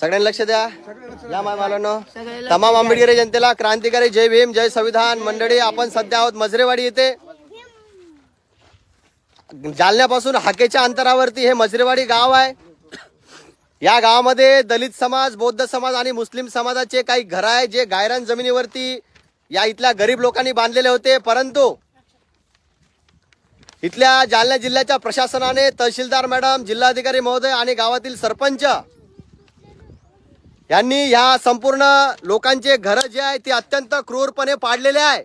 सगळ्यांनी लक्ष द्या. या माय मालांनो तमाम आंबेडकरी जनतेला क्रांतिकारी जय भीम जय संविधान. मंडळी आपण सध्या आहोत मजरेवाडी येथे जालन्यापासून हाकेच्या अंतरावरती हे मजरेवाडी गाव आहे. या गावामध्ये दलित समाज बौद्ध समाज आणि मुस्लिम समाजाचे काही घर आहे जे गायरान जमिनीवरती या इथल्या गरीब लोकांनी बांधलेले होते. परंतु इथल्या जालना जिल्ह्याच्या प्रशासनाने तहसीलदार मॅडम जिल्हाधिकारी महोदय आणि गावातील सरपंच यांनी ह्या संपूर्ण लोकांचे घरं जे आहे ते अत्यंत क्रूरपणे पाडलेले आहे.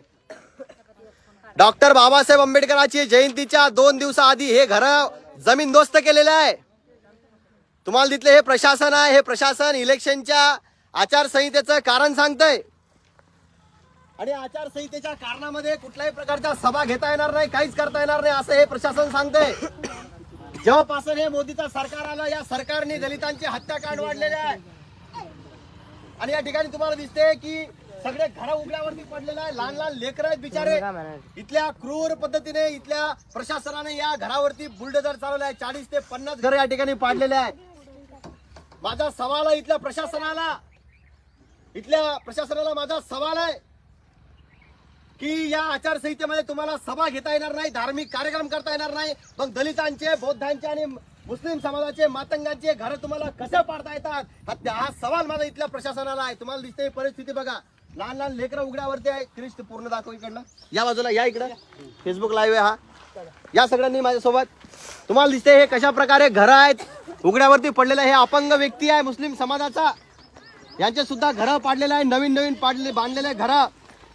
डॉक्टर बाबासाहेब आंबेडकरांची जयंतीच्या दोन दिवसाआधी हे घरं जमीनदोस्त केलेले आहे. तुम्हाला तिथले हे प्रशासन आहे हे प्रशासन इलेक्शनच्या आचारसंहितेचं कारण सांगतंय. आणि आचारसंहितेच्या कारणामध्ये कुठल्याही प्रकारच्या सभा घेता येणार नाही काहीच करता येणार नाही असं हे प्रशासन सांगतंय. जेव्हापासून हे मोदीचं सरकार आलं या सरकारने दलितांची हत्याकांड वाढलेले आहे. आणि या ठिकाणी तुम्हाला दिसते की सगळे घर उघड्यावरती पडलेले आहे. लहान लहान लेकर आहेत बिचारे. इथल्या क्रूर पद्धतीने इथल्या प्रशासनाने या घरावरती बुलडोजर चालवलं आहे चाळीस ते पन्नास घर या ठिकाणी पाडलेले आहे माझा सवाल आहे इथल्या प्रशासनाला. इथल्या प्रशासनाला माझा सवाल आहे. की या आचारसंहितेमध्ये तुम्हाला सभा घेता येणार नाही धार्मिक कार्यक्रम करता येणार नाही मग दलितांचे बौद्धांचे आणि मुस्लिम समाजाचे मातंगांचे घर तुम्हाला कसे पाडता येतात? हा- हा सवाल माझा इथल्या प्रशासनाला आहे. तुम्हाला दिसते परिस्थिती बघा. लहान लहान लेकरं उघड्यावरती आहे. क्रिस्ट पूर्ण दाखव इकडनं. या बाजूला या इकडं. फेसबुक लाईव्ह आहे हा. या सगळ्यांनी माझ्यासोबत. तुम्हाला दिसते हे कशा प्रकारे घर आहेत? उघड्यावरती पडलेलं हे अपंग व्यक्ती आहे मुस्लिम समाजाचा. यांचे सुद्धा घरं पाडलेलं आहे. नवीन नवीन पाडले बांधलेले घरं.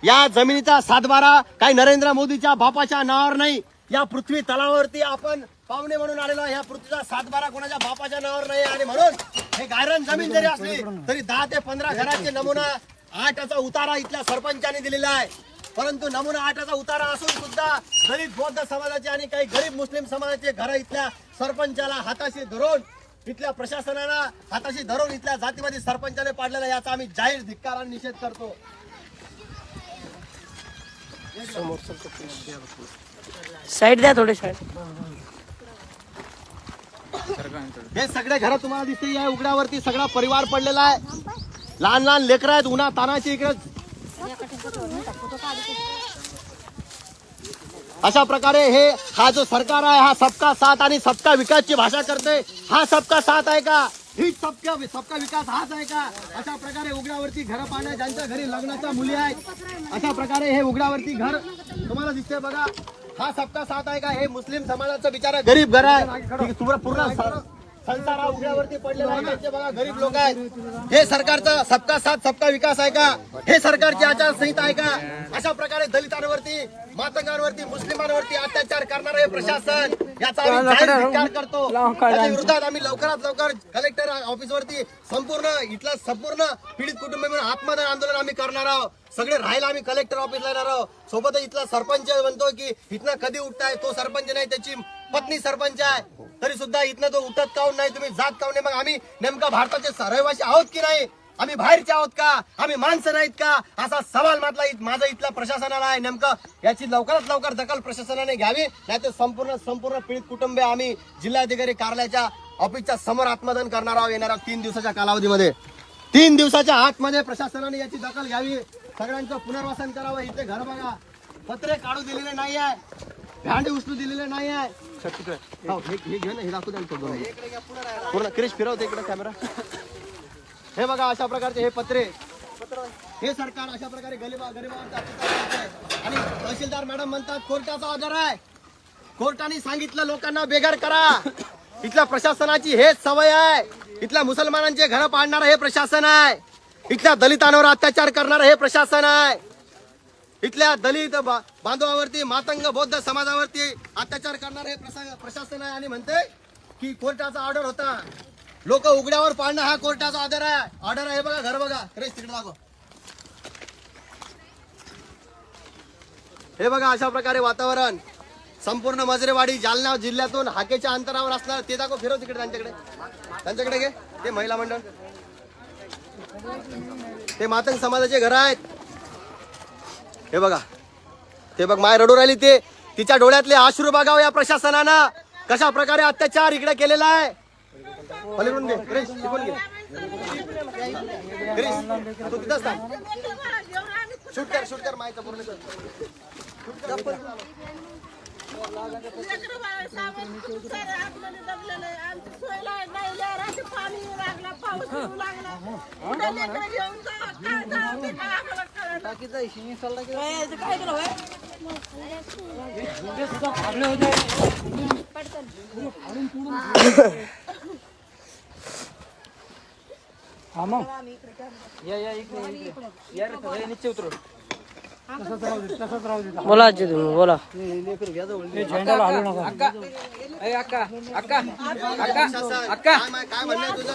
या जमिनीचा सातबारा काही नरेंद्र मोदीच्या बापाच्या नावावर नाही. या पृथ्वी तलावरती आपण पाहुणे म्हणून आलेलो या पृथ्वीचा सातबारा कोणाच्या बापाच्या नावावर नाही. आणि म्हणून हे गायरन जमीन जरी असली तरी दहा ते पंधरा घराचे नमुना आठाचा उतारा इथल्या सरपंचाने दिलेला आहे. परंतु नमुना आठाचा उतारा असून सुद्धा गरीब बौद्ध समाजाचे आणि काही गरीब मुस्लिम समाजाचे घर इथल्या सरपंचाला हाताशी धरून इथल्या प्रशासनाला हाताशी धरून इथल्या जातीवादी सरपंचाने पाडलेला याचा आम्ही जाहीर धिक्कार आणि निषेध करतो. साईड द्या थोडे साईड. हे सगळे घर तुम्हाला दिसते या उघड्यावरती सगळा परिवार पडलेला आहे. लहान लहान लेकरं आहेत. उन्हा तानाची इकडे. अशा प्रकारे हे हा जो सरकार आहे हा सबका साथ आणि सबका विकासची भाषा करते. हा सबका साथ आहे का? हीच सबका सबका विकास हाच आहे का? अशा प्रकारे उघड्यावरती घर पाहण्या ज्यांच्या घरी लग्नाच्या मुली आहेत अशा प्रकारे हे उघड्यावरती घर तुम्हाला दिसते बघा. हा सबका साथ आहे का? हे मुस्लिम समाजाचं बिचारा गरीब घर आहे. ठीक, पूर्ण संसार हा उघड्यावरती पडलेला आहे. त्यांचे बघा गरीब लोक आहेत. हे सरकारचा सबका साथ सबका विकास आहे का? हे सरकारची आचारसंहिता आहे का? अशा प्रकारे दलितांवरती मातंगांवरती मुस्लिमांवरती अत्याचार करणार हे प्रशासन याचा आम्ही जाहीर धिक्कार करतो. याच्या विरोधात आम्ही लवकरात लवकर कलेक्टर ऑफिस वरती संपूर्ण इथला संपूर्ण पीडित कुटुंब मिळून आत्मदान आंदोलन आम्ही करणार आहोत. सगळे राहायला आम्ही कलेक्टर ऑफिसला येणार आहोत. सोबतच इथला सरपंच म्हणतो की इथनं कधी उठताय? तो सरपंच नाही त्याची पत्नी सरपंच आहे. तरी सुद्धा इथनं तो उठत काऊन नाही तुम्ही जात काऊन नाही? मग आम्ही नेमका भारताचे रहिवासी आहोत की नाही? आम्ही बाहेरचे आहोत का? आम्ही माणसं नाहीत का? असा सवाल मातला माझा इथल्या प्रशासनाला आहे नेमकं. याची लवकरात लवकर दखल प्रशासनाने घ्यावी नाहीतर संपूर्ण संपूर्ण पीडित कुटुंबे आम्ही जिल्हाधिकारी कार्यालयाच्या ऑफिसच्या समोर आत्मदान करणार आहोत येणाऱ्या तीन दिवसाच्या कालावधीमध्ये. तीन दिवसाच्या आतमध्ये प्रशासनाने याची दखल घ्यावी. सगळ्यांचं पुनर्वसन करावं. इथे घर बघा. पत्रे काढू दिलेले नाही आहे भांडे उचलू दिलेले नाही आहे हो, हे हे घे ना हे दाखवू द्या ना थोडं. पूर्ण क्रिश फिरवते इकडे कॅमेरा हे बघा अशा प्रकारचे हे पत्रे. हे सरकार अशा प्रकारे गरीबा करतंय. आणि तहसीलदार मॅडम म्हणतात कोर्टाचा ऑर्डर आहे. कोर्टाने सांगितलं लोकांना बेघर करा. इथल्या प्रशासनाची हेच सवय आहे. इथल्या मुसलमानांचे घर पाडणारं हे प्रशासन आहे. इथल्या दलितांवर अत्याचार करणारं हे प्रशासन आहे. इथल्या दलित बांधवावरती मातंग बौद्ध समाजावरती अत्याचार करणार हे प्रशासन आहे आणि म्हणते की कोर्टाचा ऑर्डर होता. लोक उघड्यावर पाडणं हा कोर्टाचा ऑर्डर आहे. ऑर्डर आहे बघा घर बघा. रेस तिकडे दाखव. हे बघा अशा प्रकारे वातावरण. संपूर्ण मजरेवाडी जालना जिल्ह्यातून हाकेच्या अंतरावर असणार. ते दाखव फिरव तिकडे त्यांच्याकडे. त्यांच्याकडे घे. ते महिला मंडळ. ते मातंग समाजाचे घर आहेत. हे बघा. ते बघ माय रडू राहिली ते. तिच्या डोळ्यातले अश्रू बघाव या प्रशासनानं. कशा प्रकारे अत्याचार इकडे केलेला आहे? पलीकडून घे क्रिश शिकून घे. क्रिश तू तिथंच थांब. शूट कर शूट कर पूर्ण कर. बोला आजी तुम्ही बोला प्रशासन, काय मा- काय म्हणणं आहे तुझं?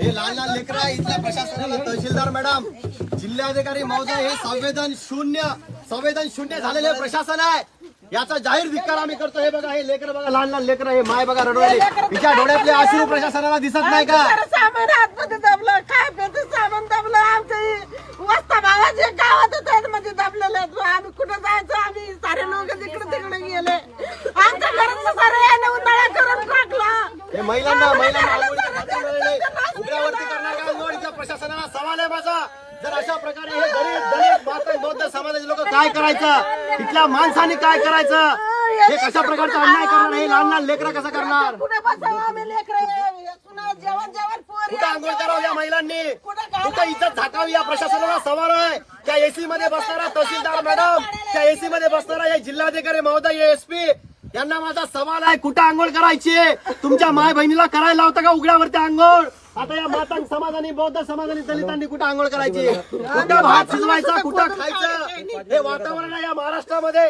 हे लहान लहान लेकर इथल्या प्रशासनाला तहसीलदार मॅडम. जिल्हाधिकारी महोदय हे संवेदन शून्य संवेदन शून्य झालेले प्रशासन आहे. याचा जाहीर धिक्कार आम्ही करतो. हे बघा हे लेकर बघा लहान लहान लेकर हे माय बघा रडवली. तिच्या डोळ्यातले अश्रू प्रशासनाला दिसत नाही का? सामान आतमध्ये दबलं काय सामान दबलं आमचं वस्ता भावाचे गावात त्यामध्ये दबलेले आहेत. आम्ही कुठं जायचं? आम्ही सारे लोक तिकडे तिकडे गेले. आमच्या घरातलं सारे याने उन्हाळा करून टाकला. हे महिलांना महिलांना मिळाले. उघड्यावरती प्रशासनाला सवाल आहे माझा. जर अशा प्रकारे हे गरीब दलित मातंग बौद्ध समाजाचे लोक काय करायचं? इथल्या माणसाने काय करायचं? हे कशा प्रकारचा अन्याय करणार? हे लहान लहान लेकरं कसं करणार? कुठे बसावं आम्ही लेकरं? सुना जेवण जेवण कुठं आंघोळ करावं या महिलांनी? कुठं इज्जत झाकावी या प्रशासनाला सवाल आहे? त्या एसी मध्ये बसणारा तहसीलदार मॅडम त्या एसी मध्ये बसणारा हे जिल्हाधिकारी महोदय एसपी यांना माझा सवाल आहे कुठं आंघोळ करायची? तुमच्या माय बहिणीला करायला लावता का उघड्यावरती आंघोळ? आता या मातांग समाजाने बौद्ध समाजाने दलितांनी कुठं आंघोळ करायची? कुठं भात शिजवायचा कुठं खायचं? हे वातावरण आहे या महाराष्ट्रामध्ये.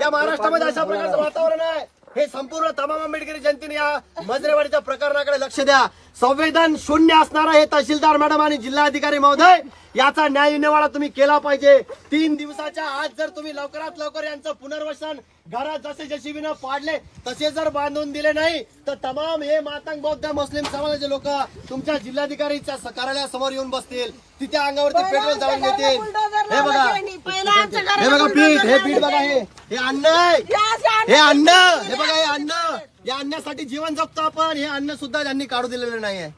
या महाराष्ट्रामध्ये अशा प्रकारचं वातावरण आहे. हे संपूर्ण तमाम आंबेडकरी जनतेने या मजरेवाडीच्या प्रकरणाकडे लक्ष द्या. संवेदन शून्य असणारा हे तहसीलदार मॅडम आणि जिल्हाधिकारी महोदय याचा न्याय निवाडा तुम्ही केला पाहिजे. तीन दिवसाच्या आत जर तुम्ही लवकरात लवकर यांचं पुनर्वसन घरात जसे जशीबीनं पाडले तसे जर बांधून दिले नाही तर तमाम हे मातंग बौद्ध मुस्लिम समाजाचे लोक तुमच्या जिल्हाधिकारीच्या कार्यालयासमोर येऊन बसतील. तिथे अंगावरती पेट्रोल जाळून घेतील. हे बघा. हे बघा पीठ हे पीठ बघा हे. अन्न आहे. हे अन्न हे बघा हे अन्न. या अन्नासाठी जीवन जगतो आपण. हे अन्न सुद्धा त्यांनी काढू दिलेलं नाहीये.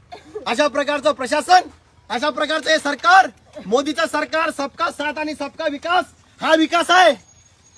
अशा प्रकारचं प्रशासन अशा प्रकारचं हे सरकार मोदीचं सरकार सबका साथ आणि सबका विकास हा विकास आहे.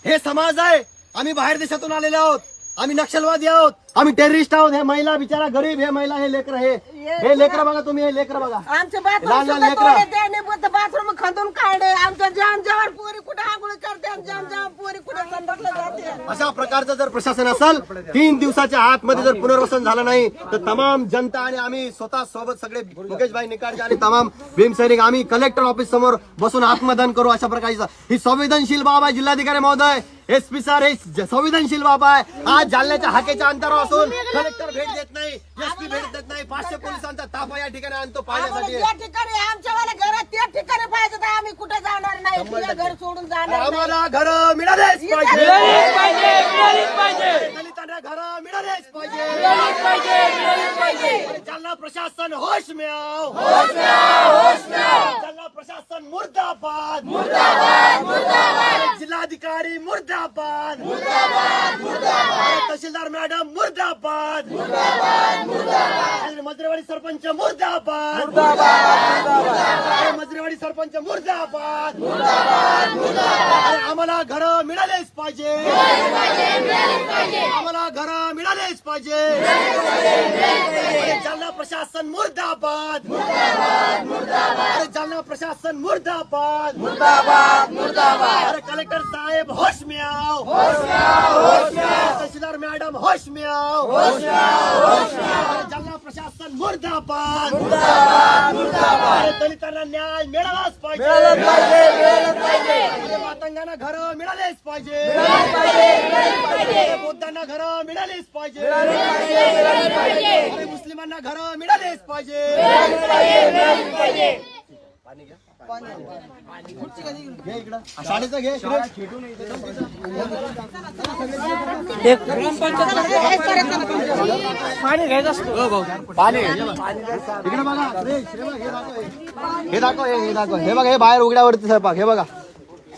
हे समाज आहे. आम्ही बाहेर देशातून आलेले आहोत. आम्ही नक्षलवादी आहोत. आम्ही टेररिस्ट आहोत. हे महिला बिचारा गरीब हे महिला हे लेकर हे हे लेकर बघा तुम्ही हे लेकर बघा. आमचे लहान बाथरूम लहान लेकरं. खंदून काढले. आमच्या जाम जेवण पोरी कुठे आंघोळ करते आणि जाम जेवण पोरी कुठे संडासला जाते अशा प्रकारचं जर प्रशासन असेल तीन दिवसाच्या आतमध्ये जर पुनर्वसन झालं नाही तर तमाम जनता आणि आम्ही स्वतः सोबत सगळे मुकेशभाई निकाडचे आणि तमाम भीमसैनिक आम्ही कलेक्टर ऑफिस समोर बसून आत्मदान करू अशा प्रकारचं. ही संवेदनशील बाब आहे जिल्हाधिकारी महोदय. एसपी सर हे संवेदनशील बाब आहे. आज जालन्याच्या हाकेच्या अंतरावर असून कलेक्टर भेट देत नाही एसपी भेट देत नाही पाचशे पोलिसांचा ताफा या ठिकाणी आणतो पाहण्यासाठी. आमच्या घरात त्या ठिकाणी पाहिजे आम्ही नाही घर सोडून जाणार नाही. आम्हाला घर मिळालेच पाहिजे. दलितांना घर मिळालेच पाहिजे. अरे जालना प्रशासन होश में आओ जालना प्रशासन मुर्दाबाद. जिल्हाधिकारी मुर्दाबाद. अरे तहसीलदार मॅडम मुर्दाबाद. अरे मजरेवाडी सरपंच मुर्दाबाद. मजरेवाडी सरपंच मुर्दाबाद. अरे आम्हाला घर मिळालेच पाहिजे. आम्हाला घर मिळालेच पाहिजे. जालना प्रशासन मुर्दाबाद. अरे जालना प्रशासन मुर्दाबाद. अरे कलेक्टर साहेब होश में आओ तहसीलदार मॅडम होश में आओ अरे जालना प्रशासन मुर्दाबाद दलितांना न्याय मिळालाच पाहिजे. मातंगांना घर मिळालेच पाहिजे. बौद्धांना घर मिळालेच पाहिजे. मुस्लिमांना घर मिळालेच पाहिजे. पाणी घ्या. घे घे पाणी घ्यायचं असतं इकडे बघा हे बघ, हे दाखव हे. हे दाखव हे बघा हे बाहेर उघड्यावरती स्वयंपाक हे बघा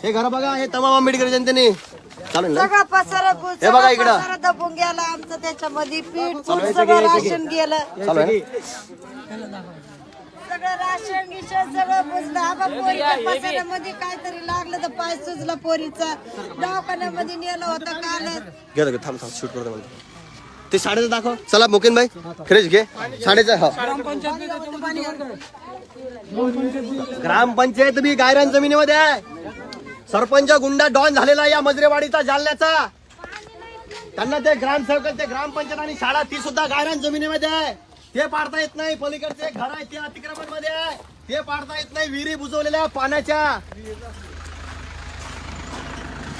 हे घर बघा हे तमाम आंबेडकर जनतेने चालेल सगळा पसारा हे बघा इकडं. दबून गेला आमचं त्याच्यामध्ये पीठ सगळं राशन गेलं सगळं राशन सगळं बुजलं आबा पोरीच्या पसाऱ्यामध्ये काहीतरी लागलं तर पाय सुजला पोरीचा. दवाखान्यामध्ये नेलं होतं कालच. घे घे थांब थांब शूट करतो म्हणतो ते शाळेचं दाखव. चला मुकेन भाई खरेच घे. शाळेचं हो. ग्रामपंचायत बी गायरान जमिनीमध्ये आहे. सरपंच गुंडा डॉन झालेला या मजरेवाडीचा जालन्याचा. त्यांना ते ग्रामसेवक ते ग्रामपंचायत आणि शाळा ती सुद्धा गायरान जमिनीमध्ये आहे. ते पाडता येत नाही पलीकडचे घर आहे ते अतिक्रमणमध्ये आहे ते पाडता येत नाही विहिरी बुजवलेल्या पाण्याच्या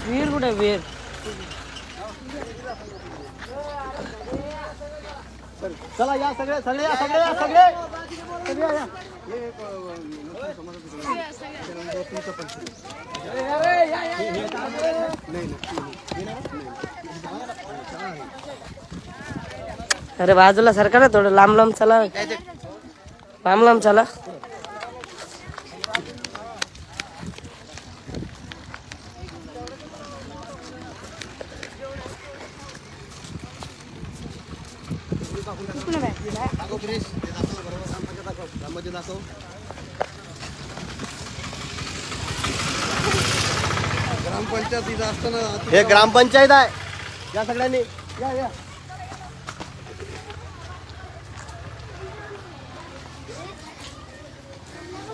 विहीर कुठे? विहीर चला या सगळे सगळे या सगळे या सगळे सगळे या. अरे बाजूला सरका ना थोडं लांब लांब चला. लांब लांब चला. ग्रामपंचायत हे ग्रामपंचायत आहे. या सगळ्यांनी. या या.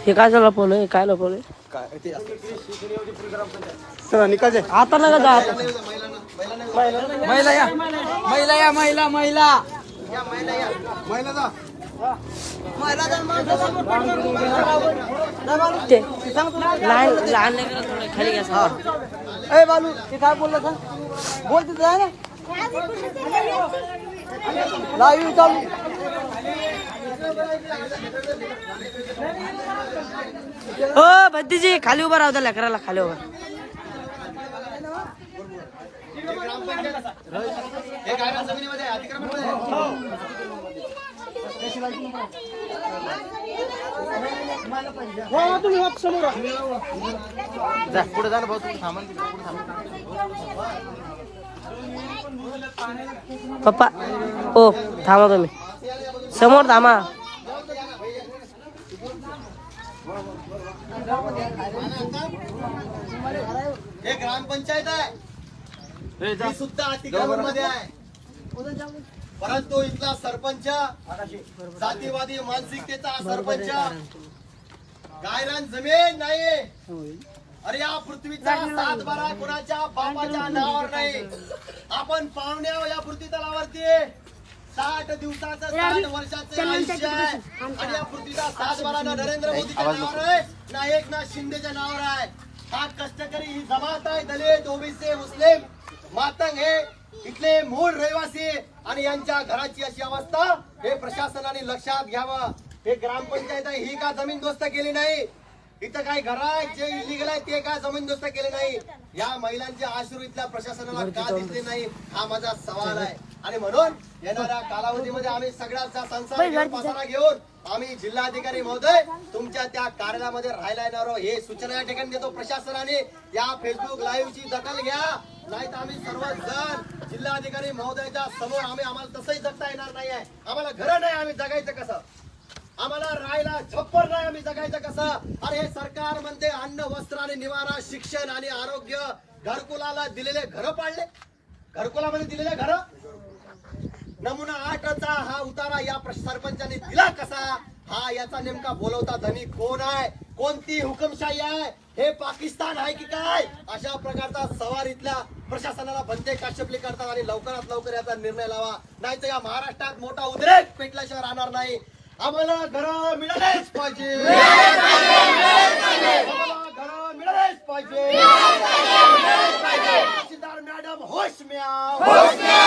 हे काय लपवलंय काय लपवलंय काय ते चला निकाल आता नका जा आता. महिला या. महिला या महिला महिला. महिला जा. ते लहान लहान लेकरं थोडं खाली घ्या सर. ए बालू ते काय बोलला का बोल तिथं आहे ना. लाईव्ह चालू. हो भतीजी खाली उभा राहू लेकराला खाली उभा. जा, पुढे जा ना भाऊ तुम्ही सामान पुढे थांबा. पप्पा ओ थांबा तुम्ही. समोर थांबा. हे ग्रामपंचायत आहे. ही सुद्धा अतिक्रमणमध्ये आहे. परंतु इथला सरपंच जातीवादी मानसिकतेचा सरपंच गायरान जमीन नाही अरे या पृथ्वीचा सात बारा कुणाच्या बापाच्या नावावर नाही. आपण पाहुण्या या पृथ्वी तलावरती. साठ दिवसाचं साठ वर्षाचं आयुष्य आहे. आणि या पृथ्वीचा सात बारा ना नरेंद्र मोदीच्या नावावर आहे. ना एक ना शिंदेच्या नावावर आहे. हा कष्टकरी ही जमात आहे दलित ओबीसी मुस्लिम. मातंग हे इथले मूळ रहिवासी आणि यांच्या घराची अशी अवस्था हे प्रशासनाने लक्षात घ्यावं. हे ग्रामपंचायत आहे ही का जमीनदोस्त केली नाही? इथं काय घर आहे जे इलिगल आहे ते का जमीनदोस्त केले नाही? या महिलांचे आश्रू इथल्या प्रशासनाला का दिसले नाही? हा माझा सवाल आहे. आणि म्हणून येणाऱ्या कालावधीमध्ये आम्ही सगळ्यांचा संसार घेऊन, पसारा घेऊन आम्ही जिल्हाधिकारी महोदय तुमच्या त्या कार्यालयामध्ये राहायला येणार. हे सूचना या ठिकाणी देतो प्रशासनाने. या फेसबुक लाईव्ह ची दखल घ्या. नाही तर आम्ही सर्वजण जिल्हाधिकारी महोदयाच्या समोर आम्ही आम्हाला तसंही जगता येणार नाही आहे आम्हाला घर नाही आम्ही जगायचं कसं? आम्हाला राहायला छप्पर नाही आम्ही जगायचं कसं? अरे हे सरकार म्हणते अन्न वस्त्र आणि निवारा शिक्षण आणि आरोग्य. घरकुलाला दिलेले घर पाडले. घरकुलामध्ये दिलेले घर? नमुना आठचा हा उतारा या सरपंचाने दिला कसा? हा याचा नेमका बोलवता धनी कोण आहे? कोणती हुकमशाही आहे? हे पाकिस्तान आहे की काय? अशा प्रकारचा सवार इथल्या प्रशासनाला बनते काश्यपली करतात आणि लवकरात लवकर याचा निर्णय लावा. नाही तर या महाराष्ट्रात मोठा उद्रेक पेटल्याशिवाय राहणार नाही. आम्हाला घर मिळालेच पाहिजे. आम्हाला घर मिळालेच पाहिजे. मॅडम होश म्याव जिल्हाधिकारी